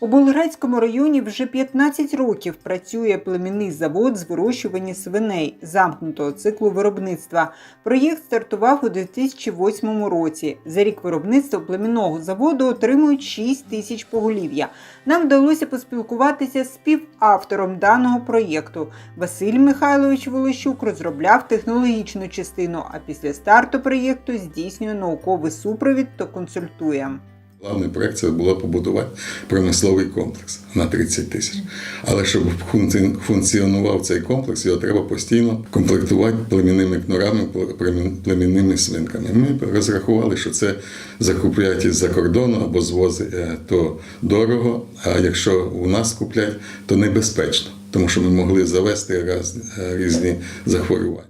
У Болградському районі вже 15 років працює племінний завод з вирощування свиней замкнутого циклу виробництва. Проєкт стартував у 2008 році. За рік виробництва племінного заводу отримують 6 тисяч поголів'я. Нам вдалося поспілкуватися з співавтором даного проєкту. Василь Михайлович Волощук розробляв технологічну частину, а після старту проєкту здійснює науковий супровід та консультує. Главний проект це було побудувати промисловий комплекс на 30 тисяч. Але щоб функціонував цей комплекс, його треба постійно комплектувати племінними кнурами, племінними свинками. Ми розрахували, що це закупляють із-за кордону або звозить, е, то дорого. А якщо у нас куплять, то небезпечно, тому що ми могли завести раз, е, різні захворювання.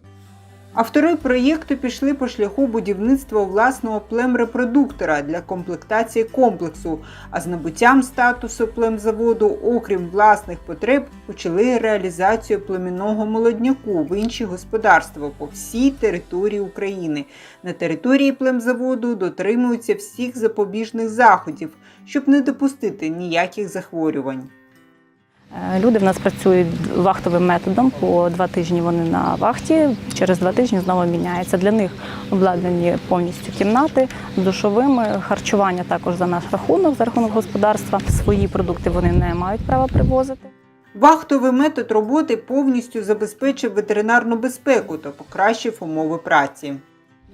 Автори проєкту пішли по шляху будівництва власного племрепродуктора для комплектації комплексу, а з набуттям статусу племзаводу, окрім власних потреб, почали реалізацію племінного молодняку в інші господарства по всій території України. На території племзаводу дотримуються всіх запобіжних заходів, щоб не допустити ніяких захворювань. Е, Люди в нас працюють вахтовим методом. По два тижні вони на вахті. Через два тижні знову міняється. Для них обладнані повністю кімнати з душовими, харчування також за наш рахунок, за рахунок господарства. Свої продукти вони не мають права привозити. Вахтовий метод роботи повністю забезпечив ветеринарну безпеку та покращив умови праці.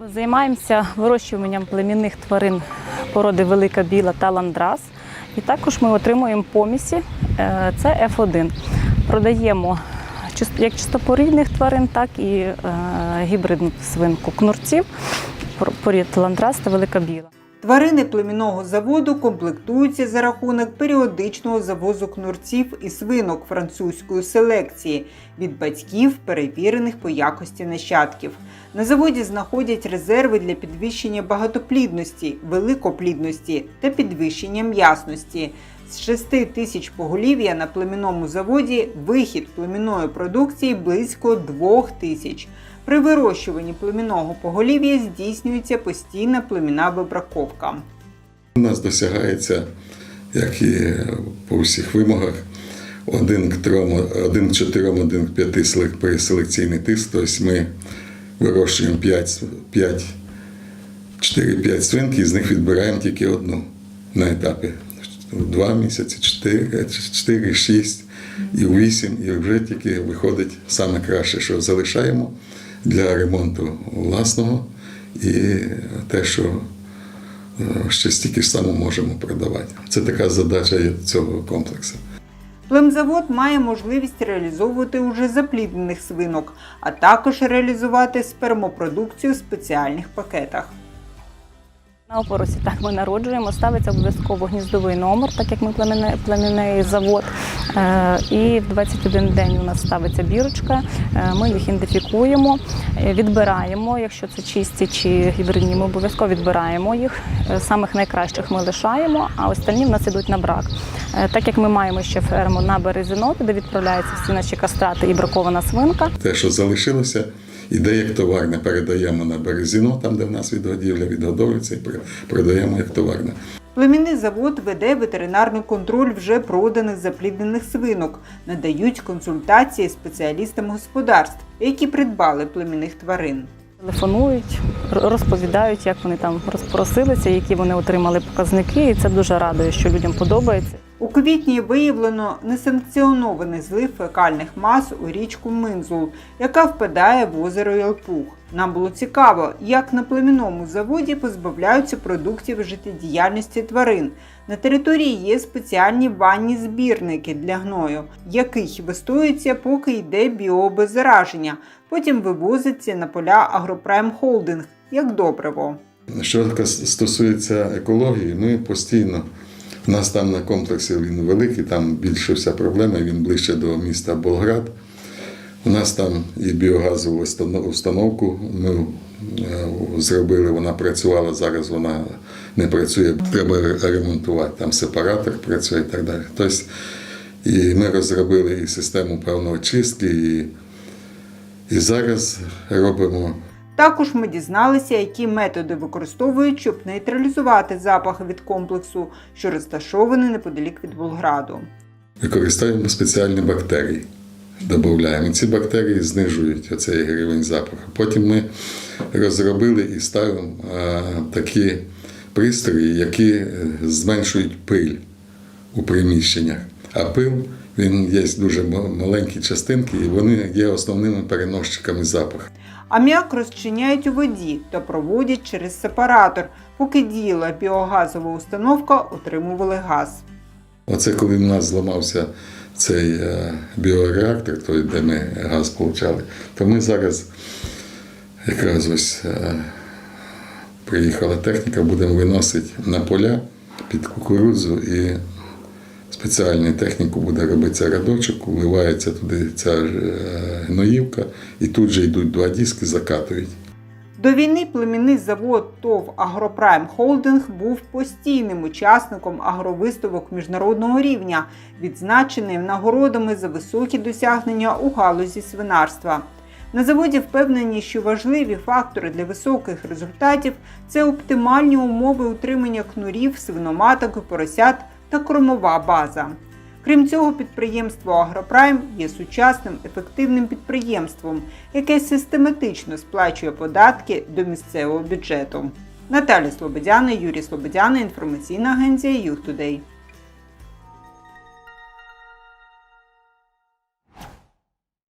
Ми займаємося вирощуванням племінних тварин породи Велика Біла та Ландрас. І також ми отримуємо помісі. е, Це F1. Продаємо як чистопорідних тварин, так і е, гібридну свинку кнурців, пор- порід Ландрас та Велика Біла. Тварини племінного заводу комплектуються за рахунок періодичного завозу кнурців і свинок французької селекції від батьків, перевірених по якості нащадків. На заводі знаходять резерви для підвищення багатоплідності, великоплідності та підвищення м'ясності. З 6 тисяч поголів'я на племінному заводі вихід племінної продукції близько 2 тисяч. При вирощуванні племінного поголів'я здійснюється постійна племінна вибраковка. У нас досягається, як і по всіх вимогах, один к трьом, один к чотирьом, один к п'яти селек- переселекційний тиск. Тобто ми вирощуємо 5, 5 4-5 свинки, і з них відбираємо тільки одну на етапі. Два місяці, 4, 4, 6 і 8, і вже тільки виходить саме краще, що залишаємо для ремонту власного і те, що е, ще стільки ж само можемо продавати. Це така задача цього комплексу. Племзавод має можливість реалізовувати уже запліднених свинок, а також реалізувати спермопродукцію в спеціальних пакетах. На опоросі так ми народжуємо, ставиться обов'язково гніздовий номер, так як ми племінний, племінний завод. Е, і в 21 день у нас ставиться бірочка, е, ми їх ідентифікуємо, е, відбираємо, якщо це чисті чи гібридні, ми обов'язково відбираємо їх. Самих найкращих ми лишаємо, а останні в нас ідуть на брак. Так як ми маємо ще ферму на Березіно, туди відправляються всі наші кастрати і бракована свинка. Те, що залишилося, іде як товарне, передаємо на березіно, там, де в нас відгодівля, відгодовується і продаємо як товарне. Племінний завод веде ветеринарний контроль вже проданих запліднених свинок, надають консультації спеціалістам господарств, які придбали племінних тварин. Телефонують, розповідають, як вони там розпросилися, які вони отримали показники, і це дуже радує, що людям подобається. У квітні виявлено несанкціонований злив фекальних мас у річку Минзул, яка впадає в озеро Ялпух. Нам було цікаво, як на племінному заводі позбавляються продуктів життєдіяльності тварин. На території є спеціальні ванні збірники для гною, який вистоюється, поки йде біообеззараження. Потім вивозиться на поля Агропрайм Холдинг як добриво. Що стосується екології, ми постійно. У нас там на комплексі він великий, там більше вся проблема, він ближче до міста Болград. У нас там і біогазову установку ми е, зробили, вона працювала, зараз вона не працює, треба ремонтувати, там сепаратор працює і так далі. Тобто, і ми розробили і систему певної чистки, і, і зараз робимо Також ми дізналися, які методи використовують, щоб нейтралізувати запахи від комплексу, що розташований неподалік від Болграду. Використовуємо спеціальні бактерії. Додаємо. Ці бактерії знижують оцей рівень запаху. Потім ми розробили і ставимо такі пристрої, які е, зменшують пиль у приміщеннях. А пил він є дуже маленькі частинки, і вони є основними переносчиками запаху. Аміак розчиняють у воді та проводять через сепаратор, поки діяла біогазова установка отримували газ. Оце коли в нас зламався цей е, біореактор, той, де ми газ получали, то ми зараз якраз ось е, приїхала техніка, будемо виносити на поля під кукурудзу і спеціальною технікою буде робитися радочок, вливається туди ця е, гноївка, і тут же йдуть два диски, закатують. До війни племінний завод ТОВ Агропрайм Холдинг був постійним учасником агровиставок міжнародного рівня, відзначений нагородами за високі досягнення у галузі свинарства. На заводі впевнені, що важливі фактори для високих результатів це оптимальні умови утримання кнурів, свиноматок і поросят та кормова база. Крім цього, підприємство Агропрайм є сучасним ефективним підприємством, яке систематично сплачує податки до місцевого бюджету. Наталя Слободяна, Юрій Слободяна, інформаційна агенція Юг Тудей.